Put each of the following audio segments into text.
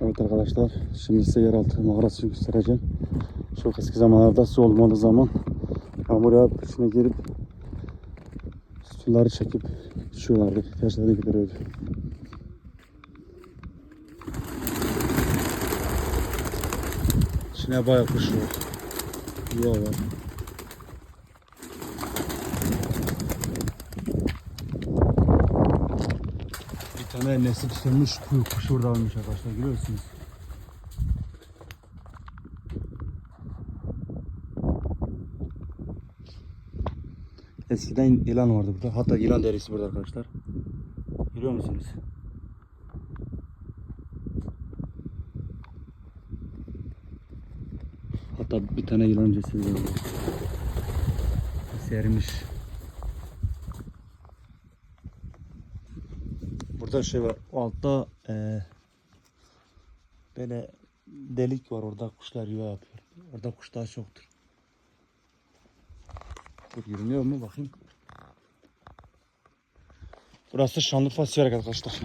Evet arkadaşlar şimdi size yeraltı mağarasını göstereceğim. Çok eski zamanlarda su olmadığı zaman yağmur yağıp içine girip suları çekip içiyorlardı. İhtiyaçları gideriyordu. İçine bayağı kuş var. Yuva var. Bir tane nesli tutulmuş kuyu kuş orada almış arkadaşlar görüyorsunuz. Eskiden yılan vardı burada. Hatta yılan derisi burada arkadaşlar. Görüyor musunuz? Hatta bir tane yılan cesedi var. burada. Sermiş. Burada şey var. O altta eee böyle delik var. Orada kuşlar yuva yapıyor. Orada kuş daha çoktur. Dur görünüyor mu bakayım. Burası Şanlıurfa Siyarak arkadaşlar.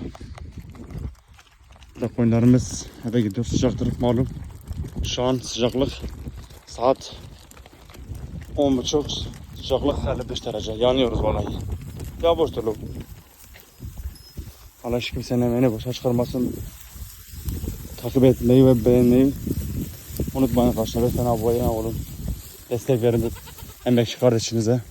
Burada koyunlarımız eve gidiyor. Sıcaktır malum. Şu an sıcaklık saat 10.30 sıcaklık 55 derece. Yanıyoruz vallahi. Ya boş dur lan. Allah şükür sen emeğini boşa çıkarmasın. Takip etmeyi ve beğenmeyi unutmayın arkadaşlar. Lütfen abone olun. Destek verin emekçi kardeşinize.